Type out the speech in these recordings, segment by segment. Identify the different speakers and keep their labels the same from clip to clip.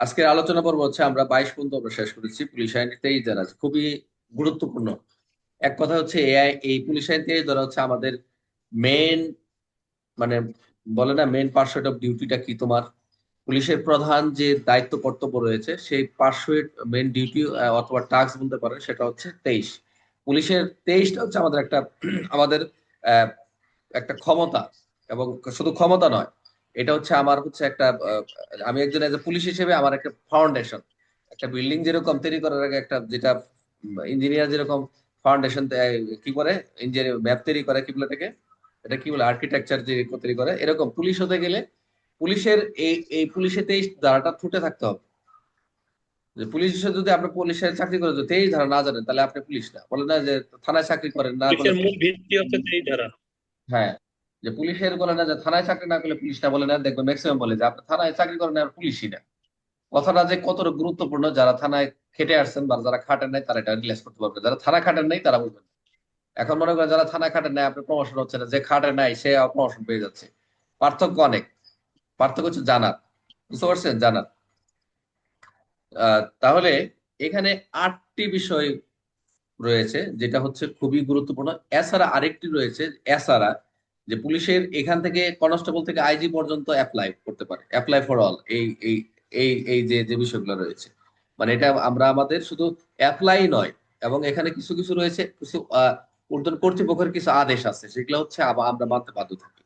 Speaker 1: আজকের আলোচনা পর্ব হচ্ছে আমরা বাইশ পর্যন্ত আমরা শেষ করেছি। পুলিশ আইন তেইশ ধারা খুবই গুরুত্বপূর্ণ। এক কথা হচ্ছে এআই, এই পুলিশ আইন তেইশ ধারা হচ্ছে আমাদের মেন মানে বলে না মেন পার্সেট অফ ডিউটিটা কি তোমার? পুলিশের প্রধান যে দায়িত্ব কর্তব্য রয়েছে, সেই পার্সুয়েট মেন ডিউটি অথবা টাস্ক বলতে পারে সেটা হচ্ছে তেইশ। পুলিশের তেইশটা হচ্ছে আমাদের একটা আমাদের একটা ক্ষমতা এবং শুধু ক্ষমতা নয় এটা হচ্ছে আমার হচ্ছে একটা আমি একজন এজ এ পুলিশ হিসেবে আমার একটা ফাউন্ডেশন একটা বিল্ডিং যেরকম তৈরি করার আগে একটা যেটা ইঞ্জিনিয়ার যেরকম ফাউন্ডেশন কি করে ইঞ্জিনিয়ার ম্যাপ তৈরি করে কি বলে থেকে এটা কি বলে আর্কিটেকচার যে তৈরি করে এরকম পুলিশ হতে গেলে পুলিশের এই এই পুলিশে তেইশ ধারাটা ফুটে থাকতে হবে। যে পুলিশ যদি আপনি পুলিশের চাকরি করে যদি তেইশ ধারা না জানেন তাহলে আপনি পুলিশ না। বলে না যে থানায় চাকরি করেন না হ্যাঁ। যে পুলিশের বলে না, যে থানায় চাকরি না করলে পুলিশ না বলে না, দেখবে ম্যাক্সিমাম বলে যে আপনি থানায় চাকরি করেন আর পুলিশই না। কথাটা যে কতটা গুরুত্বপূর্ণ, যারা থানায় খেটে আসছেন বা যারা খাটেন নাই, তারা এটা রিলাইজ করতে পারবে। যারা থানা খাটেন নাই, তারা বুঝবেন এখন মনে করেন যারা থানা খাটেন নাই, আপনার প্রমোশন হচ্ছে না, যে খাটে নাই, সে প্রমোশন পেয়ে যাচ্ছে। পার্থক্য অনেক। পার্থক্য হচ্ছে জানার। বুঝতে পারছেন? জানার। তাহলে এখানে আটটি বিষয় রয়েছে, যেটা হচ্ছে খুবই গুরুত্বপূর্ণ। এছাড়া আরেকটি রয়েছে, এছাড়া যে পুলিশের এখান থেকে কনস্টেবল থেকে আইজি পর্যন্ত অ্যাপ্লাই করতে পারে। অ্যাপ্লাই ফর অল এই এই এই এই যে যে বিষয়গুলো রয়েছে। মানে এটা আমরা আমাদের শুধু অ্যাপ্লাই নয়, এবং এখানে কিছু কিছু রয়েছে, কিছু ঊর্ধ্বন কর্তৃপক্ষের কিছু আদেশ আছে, সেগুলো হচ্ছে আমরা মানতে বাধ্য থাকি।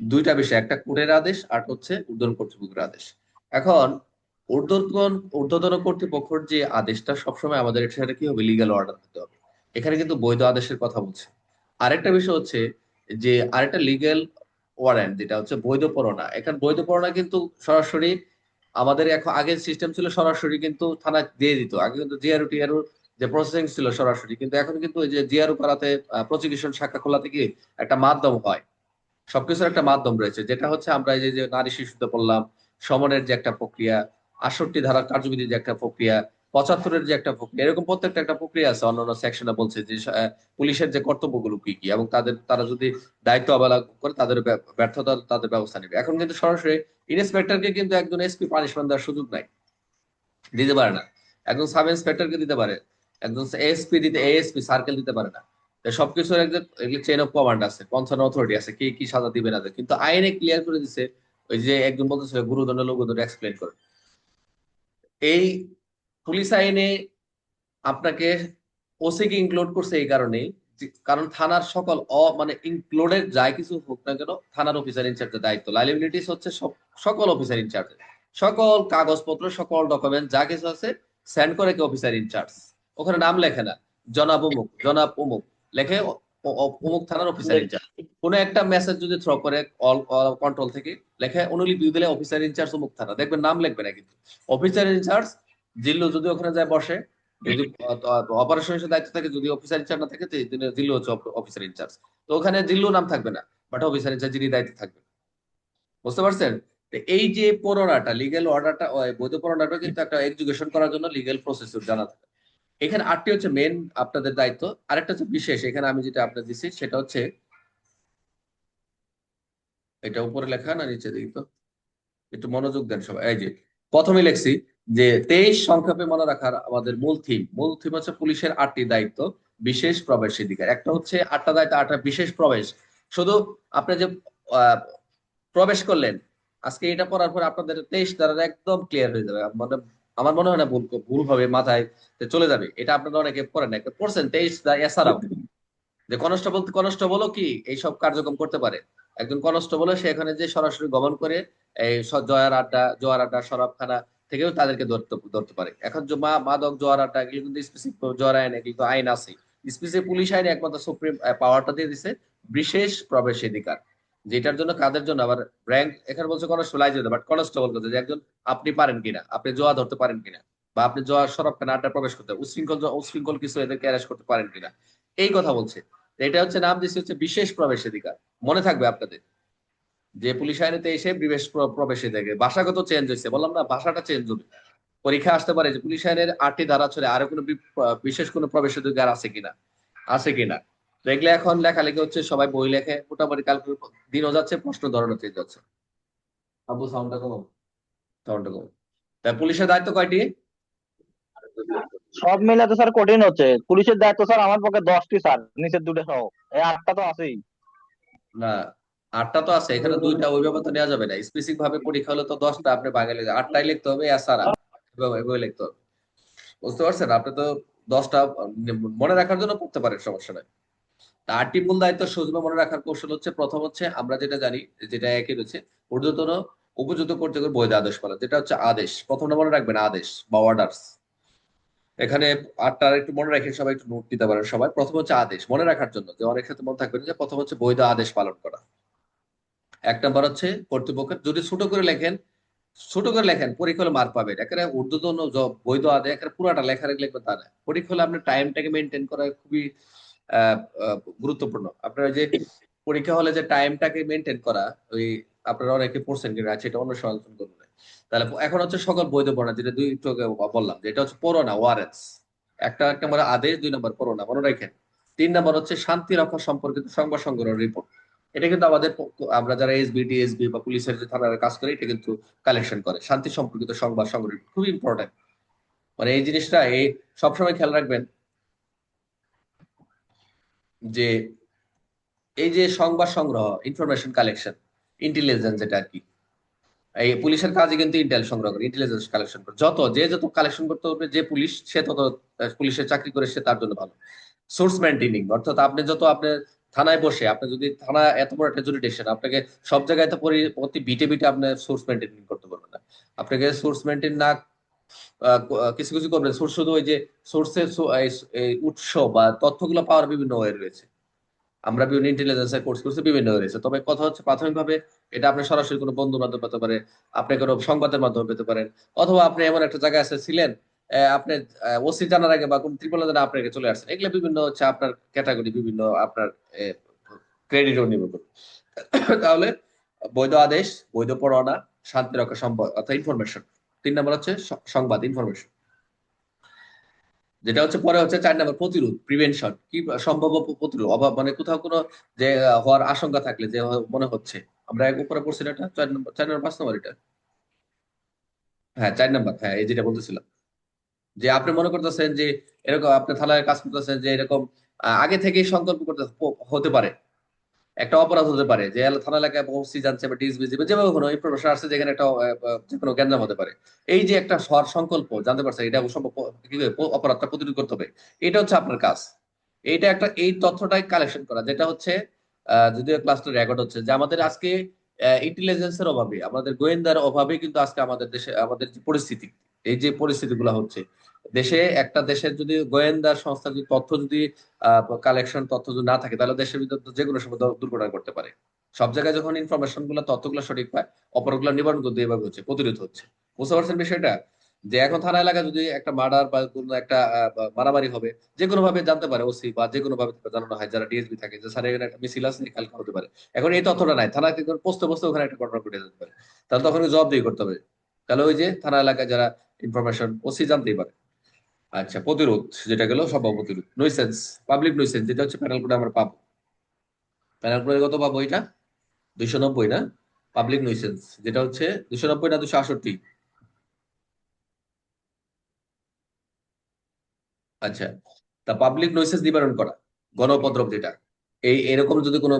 Speaker 1: দুইটা বিষয়, একটা কোর্টের আদেশ আর হচ্ছে ঊর্ধ্বন কর্তৃপক্ষের আদেশ। এখন, ঊর্ধ্বতন ঊর্ধ্বতন কর্তৃপক্ষের যে আদেশটা সবসময় আমাদের, এটা কি হবে? লিগাল অর্ডার হতে হবে। এখানে কিন্তু বৈধ আদেশের কথা বলছে। আরেকটা বিষয় হচ্ছে যে আরেকটা লিগেল ওয়ারেন্ট যেটা হচ্ছে বৈধ পরোনা এখানে বৈধ পরোনা কিন্তু সরাসরি আমাদের এখন আগের সিস্টেম ছিল সরাসরি কিন্তু থানা দিয়ে দিত। আগে কিন্তু জিআরও টিআরও যে প্রসেসিং ছিল সরাসরি। কিন্তু এখন কিন্তু ওই যে জিআরও করাতে প্রসিকিউশন শাখা খোলাতে কি একটা মাধ্যম হয়। সবকিছুর একটা মাধ্যম রয়েছে, যেটা হচ্ছে আমরা এই যে নারী শিশুতে পড়লাম সমনের যে একটা প্রক্রিয়া আটষট্টি ধারার কার্যবিধির যে একটা প্রক্রিয়া পঁচাত্তরের যে একটা প্রক্রিয়া, এরকম প্রত্যেকটা একটা প্রক্রিয়া আছে, অন্যান্য সেকশনে বলছে যে পুলিশের যে কর্তব্যগুলো কি কি, এবং তাদের, তারা যদি দায়িত্ব অবহেলা করে, তাদের ব্যর্থতা তাদের ব্যবস্থা নেবে। এখন কিন্তু সরাসরি ইন্সপেক্টরকে কিন্তু একজন এসপি পানিশমেন্ট দেওয়ার সুযোগ নাই। দিতে পারে না। একজন সাব ইন্সপেক্টরকে দিতে পারে, একজন এসপি দিতে এএসপি সার্কেল দিতে পারে না। সবকিছুর একজন চেন অফ কমান্ড আছে কনসার্ন অথরিটি আছে, কে কি সাজা দিবে না কিন্তু আইনে ক্লিয়ার করে দিছে, ওই যে একজন বলতেছিল গুরুদণ্ড লঘুদণ্ড এক্সপ্লেন করে। এই পুলিশ আইনে আপনাকে ওসিকে ইনক্লুড করছে এই কারণে কারণ থানার সকল অ মানে ইনক্লুডেড যাই কিছু হোক না কেন, থানার অফিসার ইনচার্জের দায়িত্ব। লাইবিলিটিস হচ্ছে সকল অফিসার ইনচার্জ সকল কাগজপত্র, সকল ডকুমেন্ট যা কিছু আছে সেন্ড করে কে অফিসার ইনচার্জ ওখানে নাম লেখে না। জনাব অমুক জনাব অমুক লেখে অমুক থানার অফিসার ইনচার্জ কোন একটা মেসেজ যদি থ্রো করে অল কন্ট্রোল থেকে, লেখে অনুলিপি দিলে অফিসার ইনচার্জ অমুক থানা। দেখবেন নাম লিখবে না কিন্তু। অফিসার ইনচার্জ জিল্লু যদি ওখানে যায় বসে যদি অপারেশন অপারেশনের দায়িত্ব থাকে যদি অফিসার ইনচার্জ না থাকে জিল্লু হচ্ছে অফিসার ইনচার্জ তো ওখানে জিল্লু নাম থাকবে না বাট অফিসার ইনচার্জ যিনি দায়িত্ব থাকবে বুঝতে পারছেন? এই যে পরোনাটা লিগেল অর্ডারটা বৈধ পরোনাটা কিন্তু একটা এডুকেশন করার জন্য লিগেল প্রসেসর জানা থাকে। এখানে আটটি হচ্ছে মেন আপনাদের দায়িত্ব। আরেকটা হচ্ছে বিশেষ এখানে আমি যেটা আপনার দিচ্ছি সেটা হচ্ছে এটা উপরে লেখা না নিচে দিই তো? একটু মনোযোগ দেন সবাই। এই যে প্রথমে লেখছি যে তেইশ সংক্ষেপে মনে রাখার আমাদের মূল থিম মূল থিম হচ্ছে পুলিশের আটটি দায়িত্ব, বিশেষ প্রবেশ অধিকার। একটা হচ্ছে আটটা দায়িত্ব, আটটা বিশেষ প্রবেশ। শুধু আপনি যে প্রবেশ করলেন, আজকে এটা পড়ার পর আপনাদের তেইশ দ্বারা একদম ক্লিয়ার হয়ে যাবে। মানে আমার মনে হয় না ভুল ভুল ভাবে মাথায় চলে যাবে। এটা আপনারা অনেকে পড়েন একটা পড়ছেন তেইশ এছাড়াও। যে কনস্টেবল, কনস্টেবলও কি এইসব কার্যক্রম করতে পারে? একজন কনস্টেবল সে এখানে যে সরাসরি গমন করে, এই জয়ার আড্ডা জয়ার আড্ডা সরবখানা থেকেও তাদেরকে ধরতে ধরতে পারে। এখন মা, মাদক জোয়ার আড্ডা এগুলো কিন্তু স্পেসিফিক জোয়ার আইন, এগুলো আইন আছে। স্পেসিফিক পুলিশ আইনে একমাত্র সুপ্রিম পাওয়ারটা দিয়ে দিছে বিশেষ প্রবেশাধিকার যেটার জন্য কাদের জন্য? আবার র্যাঙ্ক এখানে বলছে কনস্টেবল আইজ বাট কনস্টেবল করতে যে একজন আপনি পারেন কিনা, আপনি জোয়া ধরতে পারেন কিনা, বা আপনি জোয়া সরবখানা আড্ডা প্রবেশ করতে, উশৃঙ্খল উশৃঙ্খল কিছু এদেরকে অ্যারেস্ট করতে পারেন কিনা। এই কথা বলছে। এটা হচ্ছে নাম দিচ্ছে হচ্ছে বিশেষ প্রবেশাধিকার মনে থাকবে আপনাদের। যে পুলিশ আইনেতে এসে বিবেশ প্রবেশে থেকে ভাষাগত চেঞ্জ হয়েছে। বললাম না ভাষাটা চেঞ্জ হবে। পরীক্ষা আসতে পারে যে পুলিশ আইনের আটটি ধারা ছড়ে আরও কোনো বিশেষ কোনো প্রবেশাধিকার আছে কিনা আছে কিনা? তো এগুলো এখন লেখালেখি হচ্ছে সবাই বই লেখে মোটামুটি কাল দিনও যাচ্ছে প্রশ্ন ধরনও চেঞ্জ যাচ্ছে আবু সাউন্ডটা কম সাউন্ডটা কম তা পুলিশের দায়িত্ব কয়টি?
Speaker 2: সব মিলে তো স্যার কঠিন হচ্ছে। পুলিশের দায়িত্ব স্যার আমার পক্ষে দশটি স্যার। নিচের দুটো সহ। এই আটটা তো আছেই।
Speaker 1: না আটটা তো আছে, এখানে দুইটা ওইভাবে তো নেওয়া যাবে না। স্পেসিফিক ভাবে পরীক্ষা হলে তো দশটা, আপনি বাঙালি আটটাই লিখতে হবে এভাবে লিখতে হবে। বুঝতে পারছেন? আপনি তো দশটা, মনে রাখার জন্য পড়তে পারেন, সমস্যা নাই। আটটি মূল দায়িত্ব সজীবে মনে রাখার কৌশল হচ্ছে, প্রথম হচ্ছে আমরা যেটা জানি, যেটা একই রয়েছে, ঊর্ধ্বতন উপযুক্ত কর্তৃপক্ষের বৈধ আদেশ পালন যেটা হচ্ছে আদেশ। প্রথমটা মনে রাখবেন, আদেশ বা অর্ডার্স এখানে আটটা একটু মনে রাখেন, সবাই একটু নোট দিতে পারেন সবাই। প্রথম হচ্ছে আদেশ, মনে রাখার জন্য, যে অনেক ক্ষেত্রে মনে থাকবেন যে প্রথম হচ্ছে বৈধ আদেশ পালন করা। এক নম্বর হচ্ছে কর্তৃপক্ষের যদি ছোট করে লেখেন, ছোট করে লেখেন পরীক্ষা মার্ক পাবেন। একেবারে ঊর্ধ্বতন বৈধ আদেশ একেবারে পুরাটা লেখা লিখবেন তা না। পরীক্ষা আপনার টাইমটাকে মেনটেন করা খুবই গুরুত্বপূর্ণ। আপনার যে পরীক্ষা হলে যে টাইমটাকে মেনটেন করা, ওই আপনারা অনেকে পড়ছেন কিনা সেটা অনুসরণ করবেন তাহলে এখন হচ্ছে সকল বৈধ বর্ণা যেটা দুই বললাম, যেটা হচ্ছে পরোনা, ওয়ারেন্স। একটা এক নম্বর আদেশ, দুই নম্বর পরোনা, মনে রাখেন। তিন নম্বর হচ্ছে শান্তি রক্ষা সম্পর্কিত সংবাদ সংগ্রহ রিপোর্ট এটা কিন্তু আমাদের আমরা যারা এসবি ডিএসবি বা পুলিশের যে থানার কাজ করে, এটা কিন্তু কালেকশন করে। শান্তি সম্পর্কিত সংবাদ সংগ্রহ খুব ইম্পর্টেন্ট মানে এই জিনিসটা, এই সবসময় খেয়াল রাখবেন যে এই যে সংবাদ সংগ্রহ ইনফরমেশন কালেকশন ইন্টেলিজেন্স যেটা আর কি, এই পুলিশের কাজে কিন্তু ইন্টেল সংগ্রহ করে ইন্টেলিজেন্স কালেকশন করে। যত, যে যত কালেকশন করতে হবে, যে পুলিশ, সে তত, পুলিশের চাকরি করে, সে তার জন্য ভালো। সোর্স মেনটেনিং অর্থাৎ আপনি যত আপনি থানায় বসে, আপনি যদি থানা এত বড় একটা জুডিডিকশন আপনাকে সব জায়গায় তো প্রতি বিটে বিটে আপনি সোর্স মেনটেনিং করতে পারবেন না। আপনাকে সোর্স মেনটেন না কিছু কিছু করবেন। সোর্স শুধু ওই যে সোর্সের উৎস বা তথ্যগুলো পাওয়ার বিভিন্ন ওয়ে রয়েছে। আমরা বিভিন্ন ইন্টেলিজেন্সের কোর্স করছি, বিভিন্ন রয়েছে। তবে কথা হচ্ছে প্রাথমিকভাবে এটা আপনি সরাসরি কোনো বন্ধু বান্ধব পেতে পারে আপনি কোনো সংবাদের মাধ্যমে পেতে পারেন, অথবা আপনি এমন একটা জায়গায় আছে ছিলেন আহ, আপনি ওসি জানার আগে বা কোন ত্রিপল জানা আপনাকে চলে আসছেন এগুলো বিভিন্ন হচ্ছে আপনার ক্যাটাগরি বিভিন্ন আপনার ক্রেডিটও নির্ভর করবে। তাহলে বৈধ আদেশ বৈধ পরোয়ানা শান্তি রক্ষা সম্ভব অর্থাৎ ইনফরমেশন তিন নম্বর হচ্ছে সংবাদ ইনফরমেশন যেটা হচ্ছে পরে হচ্ছে চার নম্বর প্রতিরোধ প্রিভেনশন কি সম্ভাব্য প্রতিরোধ? অভাব মানে কোথাও কোনো যে হওয়ার আশঙ্কা থাকলে যে মনে হচ্ছে। আমরা এক উপরে পড়ছি এটা? চার নম্বর চার নম্বর পাঁচ নম্বর এটা? হ্যাঁ চার নম্বর হ্যাঁ এই যেটা বলতেছিলাম। যে আপনি মনে করতেছেন যে এরকম আপনি থানায় কাজ করতেছেন যে এরকম আগে থেকেই সংকল্প করতে হতে পারে। একটা অপরাধ হতে পারে যে থানা এলাকায় ওসি জানছে বা ডিএসবি বা যেভাবে কোনো ইনফরমেশন আসছে যেখানে একটা যে কোনো গ্যাঞ্জাম হতে পারে। এই যে একটা স্বর সংকল্প, জানতে পারছে এটা সম্ভব অপরাধটা প্রতিরোধ করতে হবে, এটা হচ্ছে আপনার কাজ। এইটা একটা, এই তথ্যটাই কালেকশন করা, যেটা হচ্ছে যদিও ক্লাসটা রেকর্ড হচ্ছে, যে আমাদের আজকে ইন্টেলিজেন্সের অভাবে, আমাদের গোয়েন্দার অভাবে কিন্তু আজকে আমাদের দেশে, আমাদের যে পরিস্থিতি এই যে পরিস্থিতিগুলো হচ্ছে, দেশে একটা দেশের যদি গোয়েন্দা সংস্থা যদি তথ্য যদি কালেকশন তথ্য যদি না থাকে, তাহলে দেশের ভিতর যে কোনো সময় দুর্ঘটনা করতে পারে। সব জায়গায় যখন ইনফরমেশনগুলো, তথ্যগুলো সঠিক পায়, অপরাধগুলো নিবারণ করতে এভাবে হচ্ছে, প্রতিরোধ হচ্ছে। বুঝতে পারছেন বিষয়টা? যে এখন থানা এলাকায় যদি একটা মার্ডার বা কোনো একটা মারামারি হবে যে কোনো ভাবে জানতে পারে ওসি বা যে কোনো ভাবে জানানো হয়, যারা ডিএসবি থাকে, যে স্যার এখানে একটা মিছিল আছে কালকে হতে পারে। এখন এই তথ্যটা নাই থানা পোস্তে পোস্তে ওখানে একটা ঘটনা ঘটে যেতে পারে। তাহলে তখন জবাবদিহি করতে হবে। তাহলে ওই যে থানা এলাকায় যারা ইনফরমেশন ওসি জানতেই পারে। আচ্ছা প্রতিরোধ, যেটা গেল সব প্রতিরোধ। নইসেন্স পাবলিক নইসেন্স যেটা হচ্ছে প্যানেল কোডে আমরা পাবো। প্যানেল কোডে কত পাবো এটা? দুইশো নব্বই, না? পাবলিক নইসেন্স যেটা হচ্ছে দুশো নব্বই না দুশো আষট্টি আচ্ছা তা পাবলিক নইসেন্স নিবারণ করা গণউপদ্রব যেটা। এই, এরকম যদি কোনো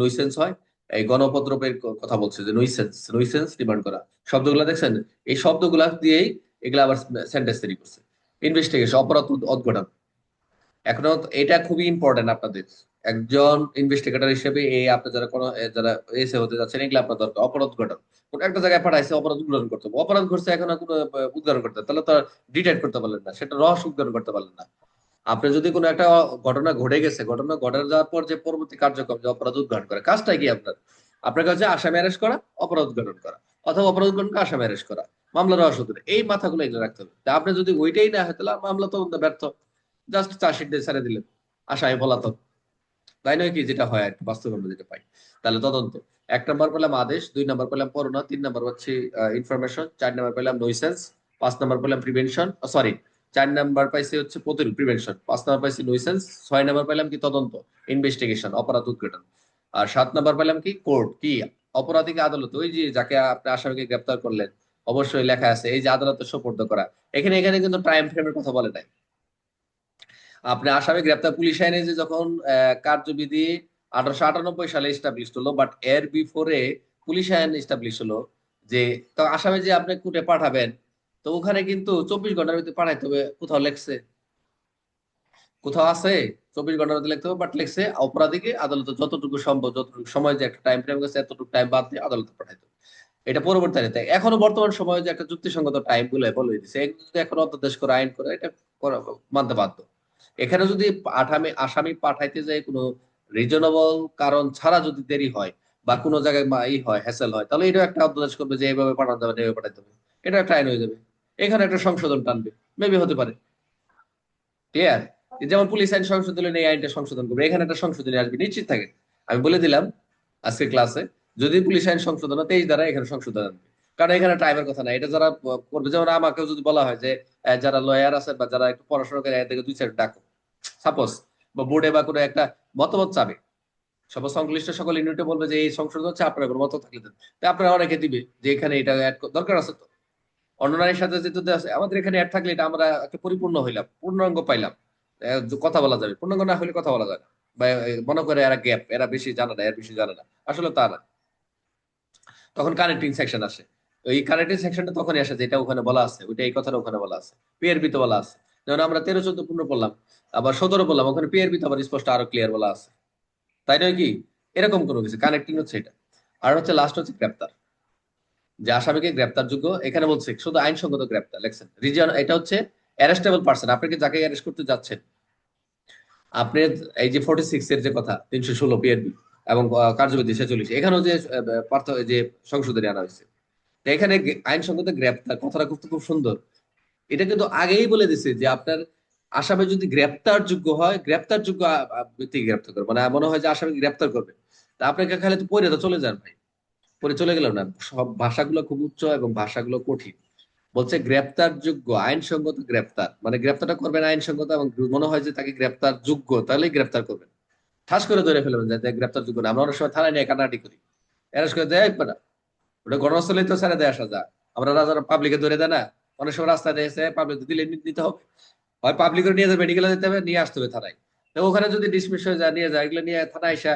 Speaker 1: নইসেন্স হয় এই গণউপদ্রবের ক- কথা বলছে যে নইসেন্স নইসেন্স নিবারণ করা। শব্দগুলা দেখছেন? এই শব্দগুলা দিয়েই এগুলা আবার সেন্টেন্স তৈরি করছে। ইনভেস্টিগেশন অপরাধ উদ- উদ্ঘাটন। এখনও এটা খুবই ইম্পর্টেন্ট আপনাদের। একজন ইনভেস্টিগেটর হিসেবে এই আপনি যারা কোনো যারা এসে হতে যাচ্ছেন, এগুলো আপনার দরকার, অপরাধ উদ্ঘাটন। কোন একটা জায়গায় পাঠাইছে, অপরাধ উদ্ঘাটন করতে হবে। অপরাধ ঘটছে এখন উদ্ঘাটন করতে তাহলে তো ডিটেক্ট করতে পারলেন না। সেটা রহস্য উদ্ঘাটন করতে পারলেন না। আপনি যদি কোনো একটা ঘটনা ঘটে গেছে, ঘটনা ঘটে যাওয়ার পর যে পরবর্তী কার্যক্রম, যে অপরাধ উদ্ঘাটন করা, কাজটা কি আপনার? আপনার কাছে আসামি অ্যারেস্ট করা, অপরাধ উদ্ঘাটন করা, অথবা অপরাধ উদ্ঘাটন আসামি অ্যারেস্ট করা, মামলা রহস্য তুলে, এই মাথাগুলো এগুলো রাখতে হবে। আপনি যদি ওইটাই না হয়, তাহলে মামলা তো ব্যর্থ। জাস্ট চার্জশিট দিয়ে ছেড়ে দিলেন, আসামি পলাতক। তাই নয় কি, যেটা হয় আর বাস্তবে আমরা যেটা পাই। তাহলে তদন্ত। এক নম্বর পেলাম আদেশ, দুই নম্বর পেলাম করোনা তিন নম্বর হচ্ছে ইনফরমেশন চার নম্বর পেলাম নইসেন্স পাঁচ নম্বর পেলাম প্রিভেনশন সরি চার নাম্বার পাইছে হচ্ছে প্রতিরোধ প্রিভেনশন পাঁচ নাম্বার পাইছি নইসেন্স ছয় নাম্বার পেলাম কি তদন্ত ইনভেস্টিগেশন অপরাধ উদ্ঘাটন আর সাত নাম্বার পাইলাম কি কোর্ট কি? অপরাধীকে আদালত, ওই যে যাকে আপনি আসামিকে গ্রেপ্তার করলেন, অবশ্যই লেখা আছে, এই যে আদালতে সোপর্দ করা। এখানে এখানে কিন্তু টাইম ফ্রেমের কথা বলে নাই। আপনি আসামি, গ্রেপ্তার পুলিশ আইনে যে যখন কার্যবিধি আঠারোশো আটানব্বই সালে এস্টাবলিশ হলো বাট এর বিফোরে পুলিশ আইন এস্টাবলিশ হলো, যে আসামি যে আপনি কোর্টে পাঠাবেন তো ওখানে কিন্তু চব্বিশ ঘণ্টার ভিতরে পাঠাইতে হবে। কোথাও লেখছে। কোথাও আছে চব্বিশ ঘণ্টার মধ্যে লিখতে হবে বাট লিখছে অপরাধীকে আদালতে যতটুকু সম্ভব যতটুকু সময় যে একটা টাইম ফ্রেম গেছে এতটুকু টাইম বাদ দিয়ে আদালতে পাঠাইতে এটা পরবর্তী আইনে এখনও বর্তমান সময়ে যে একটা যুক্তিসঙ্গত টাইমগুলো বলে দিচ্ছে যদি এখন অধ্যাদেশ করে আইন করে এটা মানতে বাধ্য। এখানে যদি আসামি আসামি পাঠাইতে যায় কোনো রিজনেবল কারণ ছাড়া যদি দেরি হয় বা কোনো জায়গায় ই হয় হ্যাসেল হয় তাহলে এটাও একটা অধ্যাদেশ করবে যে এইভাবে পাঠানো যাবে না, এইভাবে পাঠাতে হবে। এটা একটা আইন হয়ে যাবে। এখানে একটা সংশোধন টানবে। মেবি হতে পারে। ক্লিয়ার যেমন পুলিশ আইন সংশোধন এই আইনটা সংশোধন করবে। এখানে একটা সংশোধনী আসবে, নিশ্চিত থাকে। আমি বলে দিলাম আজকে ক্লাসে যদি পুলিশ আইন সংশোধন তেইশ দ্বারা এখানে সংশোধন আনবে কারণ এখানে টাইমের কথা না এটা যারা করবে, যেমন আমাকেও যদি বলা হয় যে যারা লয়ার আছে বা যারা একটু পড়াশোনা করে থেকে দুই চার ডাকো। সাপোজ বা বোর্ডে বা কোনো একটা মতামত চাবে। সব সংশ্লিষ্ট সকল ইউনিটে বলবে যে, এই সংশোধন হচ্ছে, আপনার মত থাকলে আপনারা অনেকে দিবে যে, এখানে এটা দরকার আছে তো। অন্যান্য সাথে যেহেতু আমাদের এখানে অ্যাড থাকলে এটা আমরা একটা পরিপূর্ণ হইলাম, পূর্ণাঙ্গ পাইলাম। কথা বলা যাবে, পূর্ণাঙ্গ না হলে কথা বলা যায় না। বা মনে করে এরা গ্যাপ, এরা বেশি জানে না, এর বেশি জানে না। আসলে তা না। তখন কানেক্টিং সেকশন আসে। ওই কানেক্টিং সেকশনটা তখনই আসে, যেটা ওখানে বলা আছে, ওইটা এই কথাটা ওখানে বলা আছে। পিআরবি তো বলা আছে। যেমন আমরা তেরো, চোদ্দ পূর্ণ পড়লাম আবার সতেরো বললাম, ওখানে পিআরবি তো আবার স্পষ্ট আরও ক্লিয়ার বলা আছে। তাই নয় কি? এরকম কোনো কিছু কানেক্টিং হচ্ছে এটা। আর হচ্ছে লাস্ট হচ্ছে গ্রেপ্তার। যে আসামিকে গ্রেপ্তার যোগ্য, এখানে বলছে, শুধু আইনসঙ্গত গ্রেপ্তার, লেখছেন। রিজন এটা হচ্ছে অ্যারেস্টেবল পার্সন আপনাকে যাকে অ্যারেস্ট করতে যাচ্ছেন? আপনি এই যে ফোর্টি সিক্স এর যে কথা, তিনশো ষোলো পিআরবি এবং কার্যবিধি ছেচল্লিশ, এখানেও যে পার্থ যে সংশোধনী আনা হয়েছে। এখানে আইনসঙ্গত গ্রেপ্তার, কথাটা খুব খুব সুন্দর। এটা কিন্তু আগেই বলে দিছে যে আপনার আসামি যদি গ্রেপ্তার যোগ্য হয় গ্রেপ্তার যোগ্য আ- আ- ব্যক্তিকে গ্রেপ্তার করবে। মানে মনে হয় যে আসামি গ্রেপ্তার করবে। তা আপনাকে খালি তো তো চলে যান ভাই। পরে চলে গেল না, সব ভাষাগুলো খুব উচ্চ এবং ভাষাগুলো কঠিন। বলছে গ্রেপ্তার যোগ্য আইনসঙ্গত গ্রেপ্তার। মানে গ্রেপ্তারটা করবেন আইনসঙ্গত এবং মনে হয় যে তাকে গ্রেপ্তার যোগ্য তাহলেই গ্রেপ্তার করবেন। ঠাস করে ধরে ফেলবেন যে গ্রেপ্তার যোগ্য না। আমরা অনেক সময় থানায় নিয়ে কাটাকাটি করি। অ্যারেস্ট করে দেয় না ওটা ঘটনাস্থলে তো ছেড়ে দেয় আসা যা। আমরা রাজার পাবলিকে ধরে দেয় না। অনেক সময় রাস্তায় দিয়েছে পাবলিক দিলে নিতে হবে। হয় পাবলিক নিয়ে যাবে মেডিকেলে যেতে হবে, নিয়ে আসতে হবে থানায়। ওখানে যদি ডিসমিস হয়ে যায়, নিয়ে যায়, এগুলো নিয়ে থানায় এসে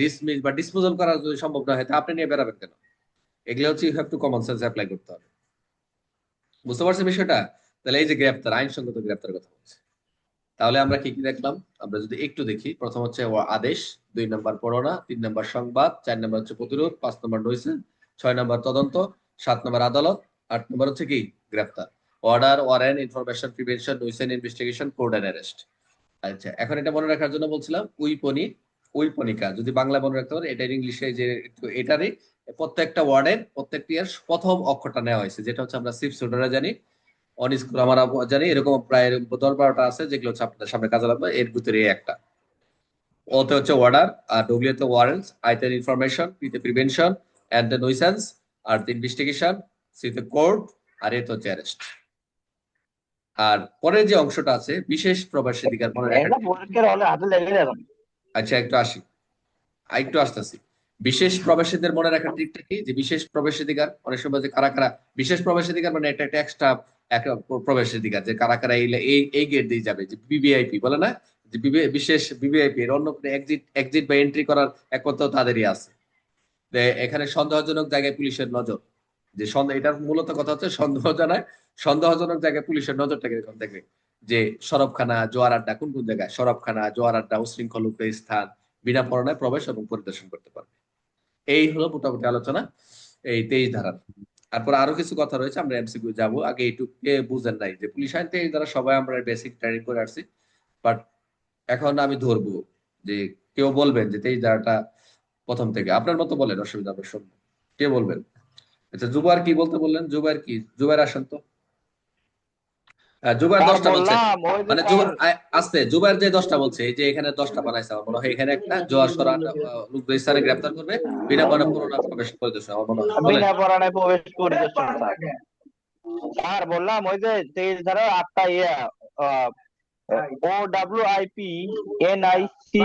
Speaker 1: ডিসমিস বা ডিসপোজাল করা যদি সম্ভব না হয়, তা আপনি নিয়ে বেরাবেন কেন? এগুলো হচ্ছে you have to common sense apply করতে হবে। বুঝতে পারছেন বিষয়টা? তাহলে এই যে গ্রেপ্তার, আইনসঙ্গত গ্রেপ্তার কথা বলছে। তাহলে আমরা কি কি দেখলাম? আমরা যদি একটু দেখি, প্রথম হচ্ছে আদেশ, দুই নম্বর পরোনা তিন নম্বর সংবাদ, চার নম্বর হচ্ছে প্রতিরোধ, পাঁচ নম্বর নইসেন ছয় নম্বর তদন্ত, সাত নম্বর আদালত, আট নম্বর হচ্ছে কি? গ্রেপ্তার। Order, warrant, information, prevention nuisance investigation code and আচ্ছা এখন এটা মনে রাখার জন্য বলছিলাম উইপনি উইপনিকা যদি বাংলা মনে রাখতে পারে এটা ইংলিশে যে এটারই প্রত্যেকটা ওয়ার্ডের প্রত্যেকটি প্রথম অক্ষরটা নেওয়া হয়েছে, যেটা হচ্ছে আমরা সিপস ওটারা জানি অনিস আমরা জানি, এরকম প্রায় দশ বারোটা আছে, যেগুলো হচ্ছে আপনাদের সামনে কাজে লাগবে, এর ভিতরে একটা। ওতে হচ্ছে অর্ডার আর ডব্লিউ তে ওয়ারেন্টস আইতে ইনফরমেশন পিতে প্রিভেনশন অ্যান্ড দ্য নইসেন্স আর ইনভেস্টিগেশন সিতে কোর্ট আর এতে হচ্ছে অ্যারেস্ট আর পরের যে অংশটা আছে, বিশেষ প্রবেশাধিকার মনে আচ্ছা একটু আসি। একটু আসতেছি। বিশেষ প্রবেশীদের মনে রাখার দিকটা কি? যে বিশেষ প্রবেশাধিকার, অনেক সময় যে কারা কারা বিশেষ প্রবেশাধিকার মানে এটা একটা এক্সট্রা একটা প্রবেশাধিকার, যে কারা কারা এই এই গেট দিয়ে যাবে, যে বিবিআইপি বলে না? যে বিশেষ বিবিআইপি এর অন্য কোনো এক্সিট এক্সিট বা এন্ট্রি করার একমাত্র তাদেরই আছে। এখানে সন্দেহজনক জায়গায় পুলিশের নজর। যে সন্দেহ এটার মূলত কথা হচ্ছে সন্দেহজনক সন্দেহজনক জায়গায় পুলিশের নজরটাকে দেখবে। যে সরবখানা, জোয়ার আড্ডা, কোন কোন জায়গায়? সরবখানা, জোয়ার আড্ডা, উশৃঙ্খল স্থান, বিনা পরনায় প্রবেশ এবং পরিদর্শন করতে পারবে। এই হলো মোটামুটি আলোচনা এই তেইশ ধারার। তারপর আরও কিছু কথা রয়েছে, আমরা এমসিকিউ যাব। আগে এইটুকে বুঝেন নাই যে পুলিশ আইন তেইশ ধারা সবাই আমরা বেসিক ট্রেনিং করে আসছি বাট এখন আমি ধরবো যে কেউ বলবেন যে তেইশ ধারাটা প্রথম থেকে। আপনার মতো বলেন, অসুবিধা হবে শুনব কে বলবেন? আচ্ছা জুবার কি বলতে বললেন? জুবার কি? জুবার আসেন তো। জুবার দশটা বলছে। মানে
Speaker 2: স্যার,
Speaker 1: জুবাই আ- যে দশটা বলছে এই যে এখানে দশটা বানাইছে আমার মনে হয় এখানে একটা জোয়ার সরা গ্রেপ্তার করবে বিনা পরে পুরোনা প্রবেশ করে দিচ্ছে আমার মনে হয়।
Speaker 2: বিনা প্রবেশ করে স্যার বললাম ওই যে তেইশ ধারা আটটা ইয়ে ও W IP N I C